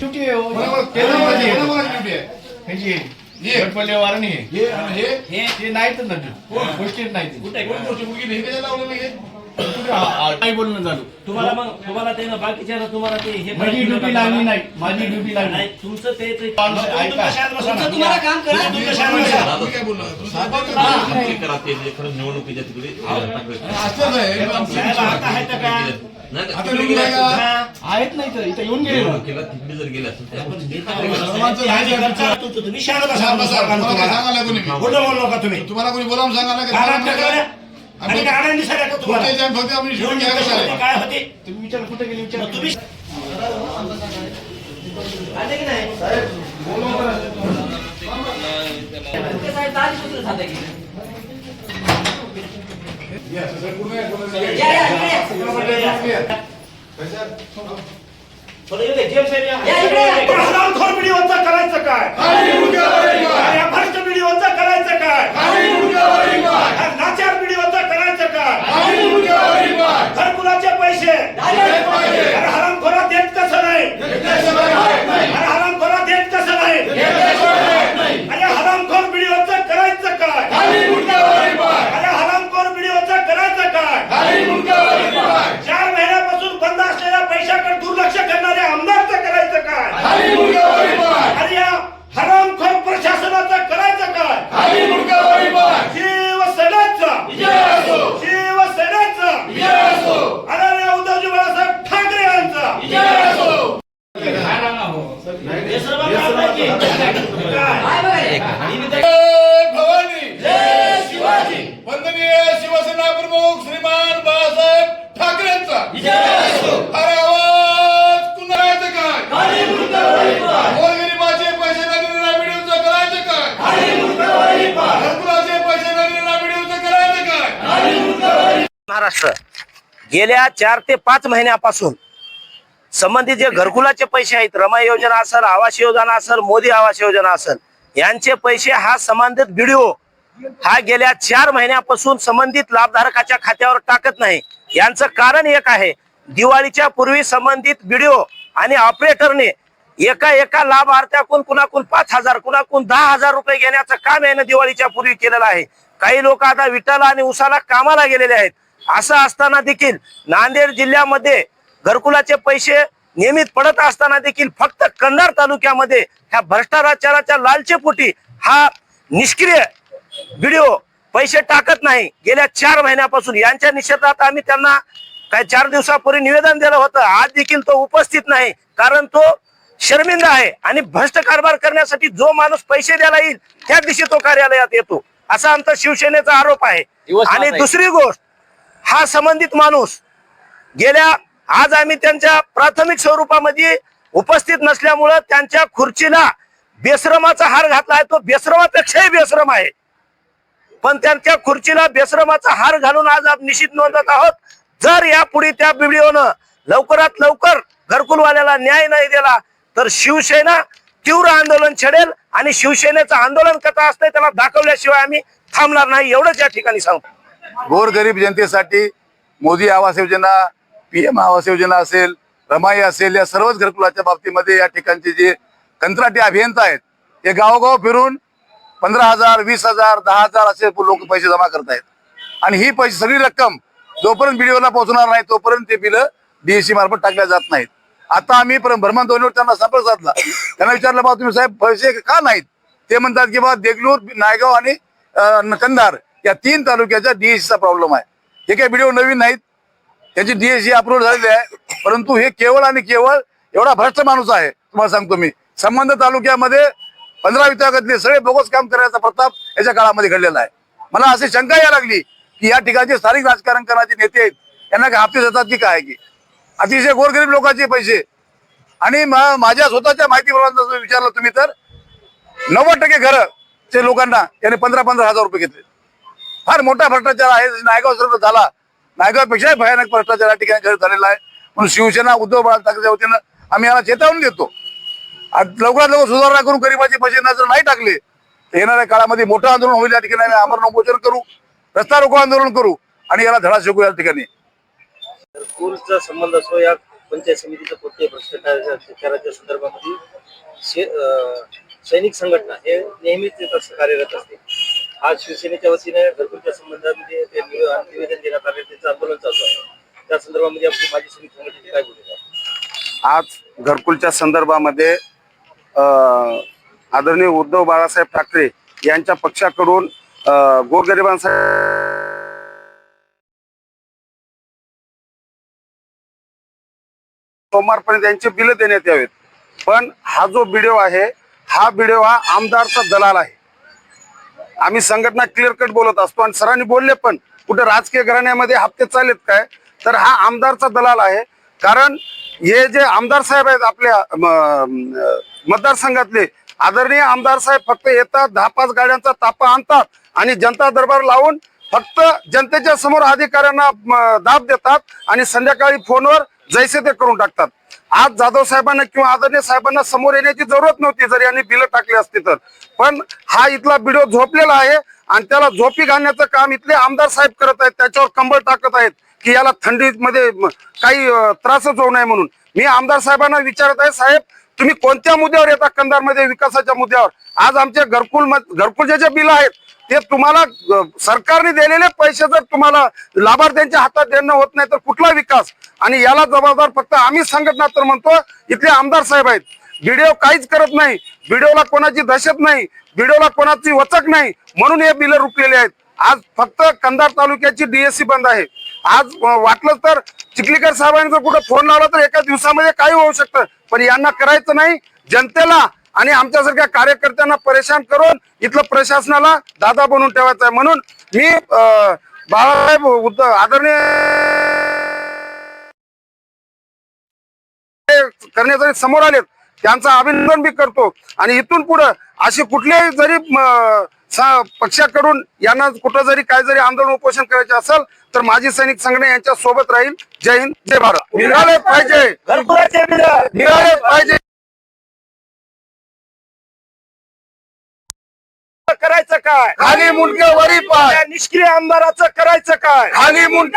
Duty आहे हो. आहे? ह्याची हे. वारणी आहे. हे हे. नाहीत ना ते. गोष्टीत नाही ते. कोण गोष्टी नाही बोलणं झालं. तुम्हाला मग तुम्हाला ते ना बाकीच्या ना तुम्हाला ते हे माझी ड्युटी लागली नाही. माझी ड्युटी लागली नाही. तुमचं ते तुम्हाला काम करा, निवडणुकीच्या तिकडे. आता का. का? आहेत नाही तर इथं येऊन गेले तिकडे जर तर आपण. सर्वांचं तुमचं तुम्ही शाळेत बसा. बसा, बसा. तुम्हाला काय सांगायला कोणी मी? खोटं बोलू नका तुम्ही तुम्हाला कोणी बोलावून सांगा ना काय नाटकं करा? आणि काय आनंद दिसायला का तुम्हाला पुढचे जण फक्त आम्ही दोन शिवून घ्यायला. होते, काय होते तुम्ही विचार कुठे गेले विचार मग तुम्ही आले की नाही साहेब दहा केले. या. या, या, या. थोडं येऊ दे, जेम्स साहेब या. या, इकडे या. पण हरामखोर व्हिडिओचं करायचं काय आणि या भ्रष्ट व्हिडिओचं करायचं काय हा नाचार व्हिडिओचं करायचं काय घरकुलाचे पैसे अरे हरामखोरा देत कसं नाही अरे हरामखोरा देत कसं नाही अरे हरामखोर व्हिडिओचं करायचं काय अरे हरामखोर व्हिडिओचं करायचं काय चार महिन्यापासून बंद असलेल्या पैशाकडे दुर्लक्ष करणारे आमदारचं करायचं काय अरे या हरामखोर प्रशासनाचं करायचं काय शिवसेनेचा शिवसेनेचा अरे रे उद्धवजी बाळासाहेब ठाकरे यांचा हे सर्व काम नाही की? काय? काय बघायला? जय भवानी वंदनीय शिवसेना प्रमुख श्रीमान बाळासाहेब ठाकरेंचा अरे आवाज कुणाचं काय गोरगरिबाचे पैसे लागलेल्या व्हिडिओचं करायचं काय घरकुलाचे पैसे लागलेल्या व्हिडिओचं करायचं काय महाराष्ट्र गेल्या चार ते पाच महिन्यापासून संबंधित जे घरकुलाचे पैसे आहेत रमा योजना असेल आवास योजना असेल मोदी आवास योजना असेल यांचे पैसे हा संबंधित व्हिडिओ हा गेल्या चार महिन्यापासून संबंधित लाभधारकाच्या खात्यावर टाकत नाही. यांचं कारण एक आहे दिवाळीच्या पूर्वी संबंधित व्हिडिओ आणि ऑपरेटरने एका एका लाभार्थ्याकून कुणाकून पाच हजार कुणाकून दहा हजार रुपये घेण्याचं काम यानं दिवाळीच्या पूर्वी केलेलं आहे. काही लोक आता विटाला आणि उसाला कामाला गेलेले आहेत. असं असताना देखील नांदेड जिल्ह्यामध्ये घरकुलाचे पैसे नियमित पडत असताना देखील फक्त कंधार तालुक्यामध्ये ह्या भ्रष्टाचाराच्या लालचेपोटी हा निष्क्रिय व्हिडिओ पैसे टाकत नाही. गेल्या चार महिन्यापासून यांच्या निषेधात आम्ही त्यांना काही चार दिवसापूर्वी निवेदन दिलं होतं. आज देखील तो उपस्थित नाही. कारण तो शर्मिंदा आहे आणि भ्रष्ट कारभार करण्यासाठी जो माणूस पैसे द्यायला येईल त्या दिवशी तो कार्यालयात येतो. असा आमचा शिवसेनेचा आरोप आहे. आणि दुसरी गोष्ट हा संबंधित माणूस गेल्या आज आम्ही त्यांच्या प्राथमिक स्वरूपामध्ये उपस्थित नसल्यामुळं त्यांच्या खुर्चीला बेश्रमाचा हार घातला आहे. तो बेश्रमापेक्षाही बेश्रम आहे. पण त्यांच्या खुर्चीला बेश्रमाचा हार घालून आज आपण निश्चित नोंदत आहोत. जर यापुढे त्या व्हिडिओनं लवकरात लवकर घरकुलवाल्याला न्याय नाही दिला तर शिवसेना तीव्र आंदोलन छेडेल आणि शिवसेनेचं आंदोलन कथा असतंय त्याला दाखवल्याशिवाय आम्ही थांबणार नाही. एवढंच या ठिकाणी सांगतो. गोरगरीब जनतेसाठी मोदी आवास योजना पीएम आवास योजना असेल रमाई असेल या सर्वच घरकुलाच्या बाबतीमध्ये या ठिकाणचे जे कंत्राटी अभियंता आहेत हे गावोगाव फिरून पंधरा हजार वीस हजार दहा हजार असे लोक पैसे जमा करत आहेत आणि ही पैसे सगळी रक्कम जोपर्यंत बीडीओला पोहोचणार नाही तोपर्यंत ते बिलं डीएससी मार्फत टाकल्या जात नाहीत. आता आम्ही भ्रमण दोन्हीवर त्यांना संपर्क साधला. त्यांना विचारलं बा तुम्ही साहेब पैसे का नाहीत? ते म्हणतात की बा देगलूर नायगाव आणि कंधार या तीन तालुक्याच्या DSC चा प्रॉब्लेम आहे. हे काही व्हिडिओ नवीन नाहीत. त्याची डीएससी अप्रूव्ह झालेली आहे. परंतु हे केवळ आणि केवळ एवढा भ्रष्ट माणूस आहे. तुम्हाला सांगतो मी. संबंध तालुक्यामध्ये पंधरा विभागातले सगळे बोगस काम करण्याचा प्रताप याच्या काळामध्ये घडलेला आहे. मला अशी शंका यायला लागली की या ठिकाणचे स्थानिक राजकारण करण्याचे नेते आहेत यांना काय हप्ते जातात की काय की? अतिशय गोरगरीब लोकांचे पैसे. आणि माझ्या स्वतःच्या माहिती जर विचारलं तुम्ही तर नव्वद टक्के घरं ते लोकांना याने पंधरा पंधरा हजार रुपये घेतले. फार मोठा भ्रष्टाचार आहे. नायगाव सर्व झाला. नायगावपेक्षाही भयानक भ्रष्टाचार या ठिकाणी झालेला आहे. म्हणून शिवसेना उद्धव बाळा ठाकरेच्या वतीनं आम्ही याला चेतावून देतो. लवकरात लवकर सुधारणा करून गरीबाचे पैसे जर नाही टाकले तर येणाऱ्या काळामध्ये मोठं आंदोलन होईल या ठिकाणी आम्ही आमरण उपोषण करू रस्ता रोको आंदोलन करू आणि याला धडा शिकू या ठिकाणी. स्कूलचा संबंध असो या पंचायत समितीच्या कोणत्याही भ्रष्टाचाराच्या संदर्भामध्ये शे- सैनिक संघटना हे नेहमीच कार्यरत असते. आज शिवसेनेच्या वतीने घरकुलच्या संबंधामध्ये ते निवेदन देण्यात आले त्याचं आंदोलन चालू आहे. त्या संदर्भामध्ये आपली माजी समिती संघटनेची काय भूमिका आज घरकुलच्या संदर्भामध्ये अं, आदरणीय उद्धव बाळासाहेब ठाकरे यांच्या पक्षाकडून गोरगरिबांसाठी सोमवारपर्यंत यांचे बिल देण्यात यावेत. पण हा जो व्हिडिओ आहे हा व्हिडिओ हा आमदारचा दलाल आहे. आम्ही संघटना क्लिअर कट बोलत असतो आणि सरांनी बोलले पण कुठे राजकीय घराण्यामध्ये हप्ते चालेत काय? तर हा आमदारचा दलाल आहे. कारण हे जे आमदार साहेब आहेत आपल्या मतदारसंघातले आदरणीय आमदार साहेब फक्त येतात दहा पाच गाड्यांचा तापा आणतात आणि जनता दरबार लावून फक्त जनतेच्या समोर अधिकाऱ्यांना दाब देतात आणि संध्याकाळी फोनवर जैसे ते करून टाकतात. आज जाधव साहेबांना किंवा आदरणीय साहेबांना समोर येण्याची जरूरत नव्हती जर यांनी बिलं टाकली असती तर. पण हा इथला बिडो झोपलेला आहे आणि त्याला झोपी घालण्याचं काम इथले आमदार साहेब करत आहेत त्याच्यावर कंबळ टाकत आहेत की याला थंडीमध्ये काही त्रासच होऊ नये म्हणून. मी आमदार साहेबांना विचारत आहे साहेब तुम्ही कोणत्या मुद्द्यावर येता कंधारमध्ये विकासाच्या मुद्द्यावर? आज आमच्या घरकुल मध- घरकुलचे जे बिल आहेत ते तुम्हाला सरकारने दिलेले पैसे जर तुम्हाला लाभार्थ्यांच्या हातात देणं होत नाही तर कुठला विकास? आणि याला जबाबदार फक्त आम्ही संघटना तर म्हणतो इथले आमदार साहेब आहेत. बीडीओ काहीच करत नाही. बीडीओला कोणाची दहशत नाही. बीडीओला कोणाची वचक नाही. म्हणून हे बिल रुकलेले आहेत. आज फक्त कंधार तालुक्याची डीएससी बंद आहे. आज वाटलं तर चिखलीकर साहेबांनी जर कुठं फोन लावला तर एका दिवसामध्ये काही होऊ शकतं. पण यांना करायचं नाही. जनतेला आणि आमच्यासारख्या कार्यकर्त्यांना परेशान करून इथलं प्रशासनाला दादा बनवून ठेवायचं आहे. म्हणून मी बाळासाहेब उद्धव आदरणीय करण्यासाठी समोर आलेत. त्यांचं अभिनंदन बी करतो. आणि इथून पुढे असे कुठलेही जरी म, पक्षाकडून यांना कुठं जरी काय जरी आंदोलन उपोषण करायचे असेल तर माजी सैनिक संघटना यांच्या सोबत राहील. जय हिंद जय भारत. निघाले पाहिजे. निघाले पाहिजे. करायचं काय? खाली मुंडके वरी पाय. निष्क्रिय आमदाराचं करायचं काय? खाली मुंडके